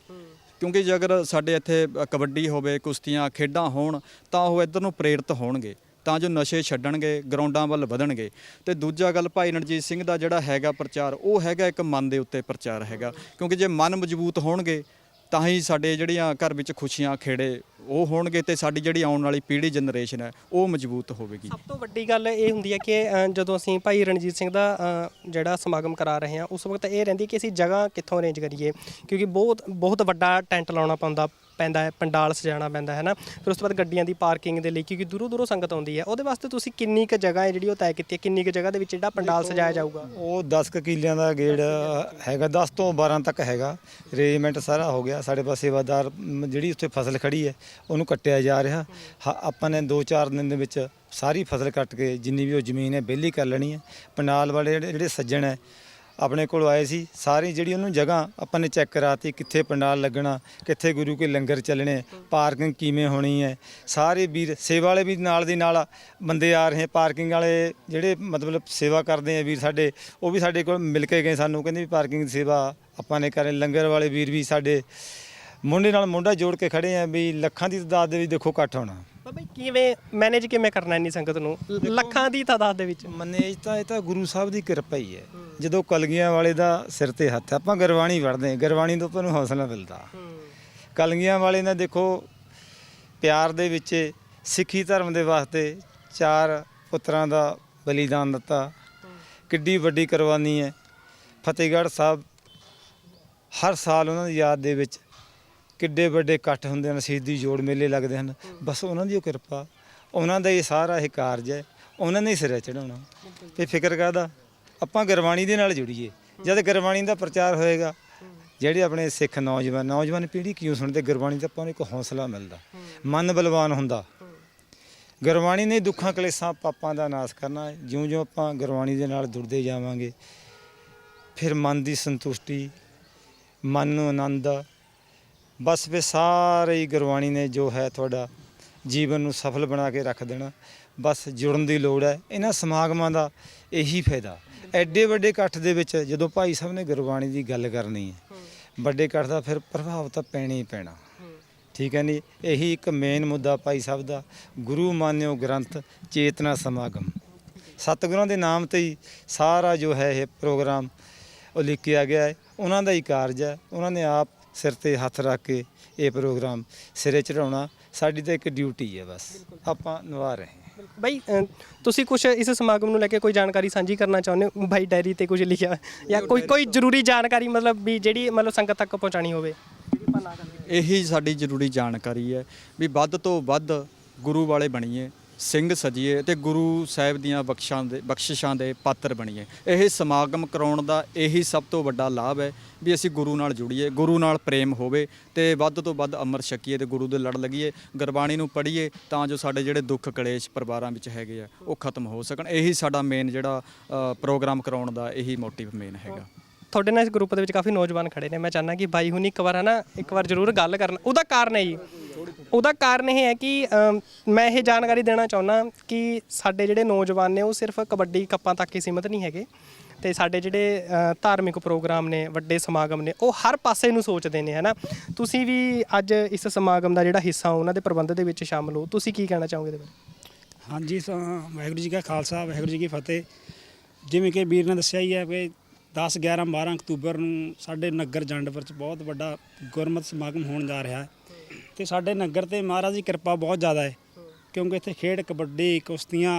A: ਕਿਉਂਕਿ ਜੇ ਅਗਰ ਸਾਡੇ ਇੱਥੇ ਅ, ਕਬੱਡੀ ਹੋਵੇ ਕੁਸ਼ਤੀਆਂ ਖੇਡਾਂ ਹੋਣ ਤਾਂ ਉਹ ਇੱਧਰ ਨੂੰ ਪ੍ਰੇਰਿਤ ਹੋਣਗੇ। ਤਾਂ ਜੋ ਨਸ਼ੇ ਛੱਡਣਗੇ ਗਰਾਊਂਡਾਂ ਵੱਲ ਵਧਣਗੇ। ਤੇ ਦੂਜਾ ਗੱਲ ਭਾਈ ਰਣਜੀਤ ਸਿੰਘ ਦਾ ਜਿਹੜਾ ਹੈਗਾ ਪ੍ਰਚਾਰ ਉਹ ਹੈਗਾ ਇੱਕ ਮਨ ਦੇ ਉੱਤੇ ਪ੍ਰਚਾਰ ਹੈਗਾ। ਕਿਉਂਕਿ ਜੇ ਮਨ ਮਜ਼ਬੂਤ ਹੋਣਗੇ ਤਾਂ ਹੀ ਸਾਡੇ ਜਿਹੜੀਆਂ ਘਰ ਵਿੱਚ ਖੁਸ਼ੀਆਂ ਖੇੜੇ ਉਹ ਹੋਣਗੇ ਤੇ ਸਾਡੀ ਜਿਹੜੀ ਆਉਣ ਵਾਲੀ ਪੀੜ੍ਹੀ ਜਨਰੇਸ਼ਨ ਹੈ ਉਹ ਮਜ਼ਬੂਤ ਹੋਵੇਗੀ।
B: ਸਭ ਤੋਂ ਵੱਡੀ ਗੱਲ ਇਹ ਹੁੰਦੀ ਹੈ ਕਿ ਅ, ਜਦੋਂ ਅਸੀਂ ਭਾਈ ਰਣਜੀਤ ਸਿੰਘ ਦਾ ਅ, ਜਿਹੜਾ ਸਮਾਗਮ ਕਰਾ ਰਹੇ ਹਾਂ ਉਸ ਵਕਤ ਇਹ ਰਹਿੰਦੀ ਕਿ ਅਸੀਂ ਜਗ੍ਹਾ ਕਿੱਥੋਂ ਅਰੇਂਜ ਕਰੀਏ ਕਿਉਂਕਿ ਬਹੁਤ ਬਹੁਤ ਵੱਡਾ ਟੈਂਟ ਲਾਉਣਾ ਪੈਂਦਾ ਪੈਂਦਾ ਹੈ ਪੰਡਾਲ ਸਜਾਉਣਾ ਪੈਂਦਾ ਹੈ ਨਾ। ਫਿਰ ਉਸ ਤੋਂ ਬਾਅਦ ਗੱਡੀਆਂ ਦੀ ਪਾਰਕਿੰਗ ਦੇ ਲਈ ਕਿਉਂਕਿ ਦੂਰੋਂ ਦੂਰੋਂ ਸੰਗਤ ਆਉਂਦੀ ਹੈ ਉਹਦੇ ਵਾਸਤੇ ਤੁਸੀਂ ਕਿੰਨੀ ਕੁ ਜਗ੍ਹਾ ਹੈ ਜਿਹੜੀ ਉਹ ਤੈਅ ਕੀਤੀ ਹੈ? ਕਿੰਨੀ ਕੁ ਜਗ੍ਹਾ ਦੇ ਵਿੱਚ ਜਿਹੜਾ ਪੰਡਾਲ ਸਜਾਇਆ ਜਾਊਗਾ?
C: ਉਹ 10 ਕੁ ਕਿੱਲਿਆਂ ਦਾ ਗੇੜ ਹੈਗਾ 10 ਤੋਂ 12 ਤੱਕ ਹੈਗਾ। ਅਰੇਂਜਮੈਂਟ ਸਾਰਾ ਹੋ ਗਿਆ ਸਾਡੇ ਪਾਸ ਸੇਵਾਦਾਰ ਮ, ਜਿਹੜੀ ਉੱਥੇ ਫਸਲ ਖੜੀ ਹੈ ਉਹਨੂੰ ਕੱਟਿਆ ਜਾ ਰਿਹਾ। ਹ- ਆਪਾਂ ਨੇ 2-4 ਦਿਨ ਦੇ ਵਿੱਚ ਸਾਰੀ ਫਸਲ ਕੱਟ ਕੇ ਜਿੰਨੀ ਵੀ ਉਹ ਜ਼ਮੀਨ ਹੈ ਵਿਹਲੀ ਕਰ ਲੈਣੀ ਹੈ। ਪੰਡਾਲ ਵਾਲੇ ਜਿਹੜੇ ਜਿਹੜੇ ਸੱਜਣ ਹੈ, ਆਪਣੇ ਕੋਲ ਆਏ ਸੀ। ਸਾਰੀ ਜਿਹੜੀ ਉਹਨੂੰ ਜਗ੍ਹਾ ਆਪਾਂ ਨੇ ਚੈੱਕ ਕਰਾਤੀ, ਕਿੱਥੇ ਪੰਡਾਲ ਲੱਗਣਾ, ਕਿੱਥੇ ਗੁਰੂ ਕੇ ਲੰਗਰ ਚੱਲਣੇ, ਪਾਰਕਿੰਗ ਕਿਵੇਂ ਹੋਣੀ ਹੈ। ਸਾਰੇ ਵੀਰ, ਸੇਵਾ ਵਾਲੇ ਵੀ ਨਾਲ ਦੀ ਨਾਲ ਬੰਦੇ ਆ ਰਹੇ ਪਾਰਕਿੰਗ ਵਾਲੇ ਜਿਹੜੇ ਮਤਲਬ ਸੇਵਾ ਕਰਦੇ ਆ ਵੀਰ ਸਾਡੇ, ਉਹ ਵੀ ਸਾਡੇ ਕੋਲ ਮਿਲ ਕੇ ਗਏ ਸਾਨੂੰ। ਕਹਿੰਦੇ ਵੀ ਪਾਰਕਿੰਗ ਦੀ ਸੇਵਾ ਆਪਾਂ ਨੇ ਕਰੇ। ਲੰਗਰ ਵਾਲੇ ਵੀਰ ਵੀ ਸਾਡੇ ਮੁੰਡੇ ਨਾਲ ਮੁੰਡਾ ਜੋੜ ਕੇ ਖੜੇ ਆ ਵੀ ਲੱਖਾਂ ਦੀ ਤਾਦਾਦ ਦੇ ਵਿੱਚ ਦੇਖੋ ਇਕੱਠ ਹੋਣਾ।
B: ਬਾਬਾ ਜੀ ਕਿਵੇਂ ਮੈਨੇਜ ਕਿਵੇਂ ਕਰਨਾ ਇੰਨੀ ਸੰਗਤ ਨੂੰ? ਲ- ਲੱਖਾਂ ਦੀ ਤਾਦਾਦ ਦੇ ਵਿੱਚ।
C: ਮਨੇਜ ਤਾਂ ਇਹ ਤਾਂ ਗੁਰੂ ਸਾਹਿਬ ਦੀ ਕਿਰਪਾ ਹੀ ਹੈ। ਜਦੋਂ ਕਲਗੀਆਂ ਵਾਲੇ ਦਾ ਸਿਰ ਤੇ ਹੱਥ ਹੈ, ਆਪਾਂ ਗਰਵਾਣੀ ਵੜਦੇ ਹਾਂ ਗਰਵਾਣੀ ਤੋਂ ਆਪਾਂ ਨੂੰ ਹੌਸਲਾ ਮਿਲਦਾ। ਕਲਗੀਆਂ ਵਾਲੇ ਨੇ ਦੇਖੋ ਪਿਆਰ ਦੇ ਵਿੱਚ ਸਿੱਖੀ ਧਰਮ ਦੇ ਵਾਸਤੇ ਚਾਰ ਪੁੱਤਰਾਂ ਦਾ ਬਲੀਦਾਨ ਦਿੱਤਾ। ਕਿੱਡੀ ਵੱਡੀ ਕੁਰਬਾਨੀ ਹੈ। ਫਤਿਹਗੜ੍ਹ ਸਾਹਿਬ ਹਰ ਸਾਲ ਉਹਨਾਂ ਦੀ ਯਾਦ ਦੇ ਵਿੱਚ ਕਿੱਡੇ ਵੱਡੇ ਇਕੱਠ ਹੁੰਦੇ ਹਨ, ਸ਼ਹੀਦੀ ਜੋੜ ਮੇਲੇ ਲੱਗਦੇ ਹਨ। ਬਸ ਉਹਨਾਂ ਦੀ ਉਹ ਕਿਰਪਾ, ਉਹਨਾਂ ਦਾ ਇਹ ਸਾਰਾ ਇਹ ਕਾਰਜ ਹੈ, ਉਹਨਾਂ ਨੇ ਸਿਰੇ ਚੜਾਉਣਾ ਤੇ ਫਿਕਰ ਕਾਹਦਾ? ਆਪਾਂ ਗੁਰਬਾਣੀ ਦੇ ਨਾਲ ਜੁੜੀਏ। ਜਦ ਗੁਰਬਾਣੀ ਦਾ ਪ੍ਰਚਾਰ ਹੋਏਗਾ, ਜਿਹੜੇ ਆਪਣੇ ਸਿੱਖ ਨੌਜਵਾਨ ਨੌਜਵਾਨ ਪੀੜ੍ਹੀ ਕਿਉਂ ਸੁਣਦੇ? ਗੁਰਬਾਣੀ ਤੋਂ ਆਪਾਂ ਨੂੰ ਇੱਕ ਹੌਸਲਾ ਮਿਲਦਾ। ਮਨ ਬਲਵਾਨ ਹੁੰਦਾ। ਗੁਰਬਾਣੀ ਨੇ ਦੁੱਖਾਂ, ਕਲੇਸ਼ਾਂ ਪਾਪਾਂ ਦਾ ਨਾਸ਼ ਕਰਨਾ ਜਿਉਂ-ਜਿਉਂ ਆਪਾਂ ਗੁਰਬਾਣੀ ਦੇ ਨਾਲ ਜੁੜਦੇ ਜਾਵਾਂਗੇ, ਫਿਰ ਮਨ ਦੀ ਸੰਤੁਸ਼ਟੀ, ਮਨ ਨੂੰ ਆਨੰਦ ਬਸ ਵੀ ਸਾਰੇ ਹੀ ਗੁਰਬਾਣੀ ਨੇ ਜੋ ਹੈ ਤੁਹਾਡਾ ਜੀਵਨ ਨੂੰ ਸਫਲ ਬਣਾ ਕੇ ਰੱਖ ਦੇਣਾ। ਬਸ ਜੁੜਨ ਦੀ ਲੋੜ ਹੈ। ਇਹਨਾਂ ਸਮਾਗਮਾਂ ਦਾ ਇਹੀ ਫਾਇਦਾ। ਐਡੇ ਵੱਡੇ ਇਕੱਠ ਦੇ ਵਿੱਚ ਜਦੋਂ ਭਾਈ ਸਾਹਿਬ ਨੇ ਗੁਰਬਾਣੀ ਦੀ ਗੱਲ ਕਰਨੀ ਹੈ ਵੱਡੇ ਇਕੱਠ ਦਾ ਫਿਰ ਪ੍ਰਭਾਵ ਤਾਂ ਪੈਣਾ ਹੀ ਪੈਣਾ। ਠੀਕ ਹੈ ਨਹੀਂ ਇਹੀ ਇੱਕ ਮੇਨ ਮੁੱਦਾ ਭਾਈ ਸਾਹਿਬ ਦਾ ਗੁਰੂ ਮਾਨਿਓ ਗ੍ਰੰਥ ਚੇਤਨਾ ਸਮਾਗਮ। ਸਤਿਗੁਰਾਂ ਦੇ ਨਾਮ ਤੇ ਹੀ ਸਾਰਾ ਜੋ ਹੈ ਇਹ ਪ੍ਰੋਗਰਾਮ ਉਹ ਲਿਖਿਆ ਗਿਆ ਹੈ। ਉਹਨਾਂ ਦਾ ਹੀ ਕਾਰਜ ਹੈ। ਉਹਨਾਂ ਨੇ ਆਪ ਸਿਰ ਤੇ ਹੱਥ ਰੱਖ ਕੇ ਇਹ ਪ੍ਰੋਗਰਾਮ ਸਿਰੇ ਚੜਾਉਣਾ ਸਾਡੀ ਤਾਂ ਇੱਕ ਡਿਊਟੀ ਹੈ ਬਸ। ਆਪਾਂ ਨਿਭਾ ਰਹੇ ਹਾਂ।
B: ਬਾਈ ਅ, ਤੁਸੀਂ ਕੁਝ ਇਸ ਸਮਾਗਮ ਨੂੰ ਲੈ ਕੇ ਕੋਈ ਜਾਣਕਾਰੀ ਸਾਂਝੀ ਕਰਨਾ ਚਾਹੁੰਦੇ ਹੋ? ਬਾਈ ਡਾਇਰੀ ਤੇ ਕੁਝ ਲਿਖਿਆ ਜਾਂ ਕੋਈ ਕੋਈ ਜ਼ਰੂਰੀ ਜਾਣਕਾਰੀ ਮਤਲਬ ਵੀ ਜਿਹੜੀ ਮਤਲਬ ਸੰਗਤ ਤੱਕ ਪਹੁੰਚਾਣੀ ਹੋਵੇ?
A: ਇਹੀ ਸਾਡੀ ਜ਼ਰੂਰੀ ਜਾਣਕਾਰੀ ਹੈ ਵੀ ਵੱਧ ਤੋਂ ਵੱਧ ਗੁਰੂ ਵਾਲੇ ਬਣੀਏ। ਸਿੰਘ ਸਜੀਏ ਤੇ ਗੁਰੂ ਸਾਹਿਬ ਦੀਆਂ ਬਖਸ਼ਾਂ ਦੇ ਬਖਸ਼ਿਸ਼ਾਂ ਦੇ ਪਾਤਰ ਬਣੀਏ। ਇਹ ਸਮਾਗਮ ਕਰਾਉਣ ਦਾ ਇਹੀ ਸਭ ਤੋਂ ਵੱਡਾ ਲਾਭ ਹੈ ਵੀ ਅਸੀਂ ਗੁਰੂ ਨਾਲ ਜੁੜੀਏ, ਗੁਰੂ ਨਾਲ ਪ੍ਰੇਮ ਹੋਵੇ ਤੇ ਵੱਧ ਤੋਂ ਵੱਧ ਅੰਮ੍ਰਿਤ ਛਕੀਏ ਤੇ ਗੁਰੂ ਦੇ ਲੜ ਲੱਗੀਏ। ਗੁਰਬਾਣੀ ਨੂੰ ਪੜ੍ਹੀਏ ਤਾਂ ਜੋ ਸਾਡੇ ਜਿਹੜੇ ਦੁੱਖ ਕਲੇਸ਼ ਪਰਿਵਾਰਾਂ ਵਿੱਚ ਹੈਗੇ ਆ, ਉਹ ਖਤਮ ਹੋ ਸਕਣ। ਇਹੀ ਸਾਡਾ ਮੇਨ ਜਿਹੜਾ ਪ੍ਰੋਗਰਾਮ ਕਰਾਉਣ ਦਾ ਇਹੀ ਮੋਟਿਵ ਮੇਨ ਹੈਗਾ।
B: ਤੁਹਾਡੇ ਨਾਲ ਇਸ ਗਰੁੱਪ ਦੇ ਵਿੱਚ ਕਾਫੀ ਨੌਜਵਾਨ ਖੜੇ ਨੇ। ਮੈਂ ਚਾਹੁੰਦਾ ਕਿ ਬਾਈ ਹੁਣੀ ਇੱਕ ਵਾਰ ਹੈ ਨਾ ਇੱਕ ਵਾਰ ਜ਼ਰੂਰ ਗੱਲ ਕਰਨ। ਉਹਦਾ ਕਾਰਨ ਹੈ। ਜੀ ਉਹਦਾ ਕਾਰਨ ਇਹ ਹੈ ਕਿ ਮੈਂ ਇਹ ਜਾਣਕਾਰੀ ਦੇਣਾ ਚਾਹੁੰਦਾ ਕਿ ਸਾਡੇ ਜਿਹੜੇ ਨੌਜਵਾਨ ਨੇ, ਉਹ ਸਿਰਫ ਕਬੱਡੀ ਕੱਪਾਂ ਤੱਕ ਹੀ ਸੀਮਿਤ ਨਹੀਂ ਹੈਗੇ। ਤੇ ਸਾਡੇ ਜਿਹੜੇ ਧਾਰਮਿਕ ਪ੍ਰੋਗਰਾਮ ਨੇ, ਵੱਡੇ ਸਮਾਗਮ ਨੇ, ਉਹ ਹਰ ਪਾਸੇ ਨੂੰ ਸੋਚਦੇ ਨੇ, ਹੈਨਾ। ਤੁਸੀਂ ਵੀ ਅੱਜ ਇਸ ਸਮਾਗਮ ਦਾ ਜਿਹੜਾ ਹਿੱਸਾ ਹੋ, ਉਹਨਾਂ ਦੇ ਪ੍ਰਬੰਧ ਦੇ ਵਿੱਚ ਸ਼ਾਮਲ ਹੋ। ਤੁਸੀਂ ਕੀ ਕਹਿਣਾ ਚਾਹੋਗੇ ਇਹਦੇ ਬਾਰੇ?
D: ਹਾਂਜੀ ਸ- ਵਾਹਿਗੁਰੂ ਜੀ ਕਾ ਖਾਲਸਾ, ਵਾਹਿਗੁਰੂ ਜੀ ਕੀ ਫਤਿਹ। ਜਿਵੇਂ ਕਿ ਵੀਰ ਨੇ ਦੱਸਿਆ ਹੀ ਹੈ ਕਿ 10 11 12 ਅਕਤੂਬਰ ਨੂੰ ਸਾਡੇ ਨਗਰ ਜੰਡਪੁਰ ਚ ਬਹੁਤ ਵੱਡਾ ਗੁਰਮਤਿ ਸਮਾਗਮ ਹੋਣ ਜਾ ਰਿਹਾ ਹੈ। ਤੇ ਸਾਡੇ ਨਗਰ ਤੇ ਮਹਾਰਾਜ ਦੀ ਕਿਰਪਾ ਬਹੁਤ ਜ਼ਿਆਦਾ ਹੈ, ਕਿਉਂਕਿ ਇੱਥੇ ਖੇਡ ਕਬੱਡੀ, ਕੁਸ਼ਤੀਆਂ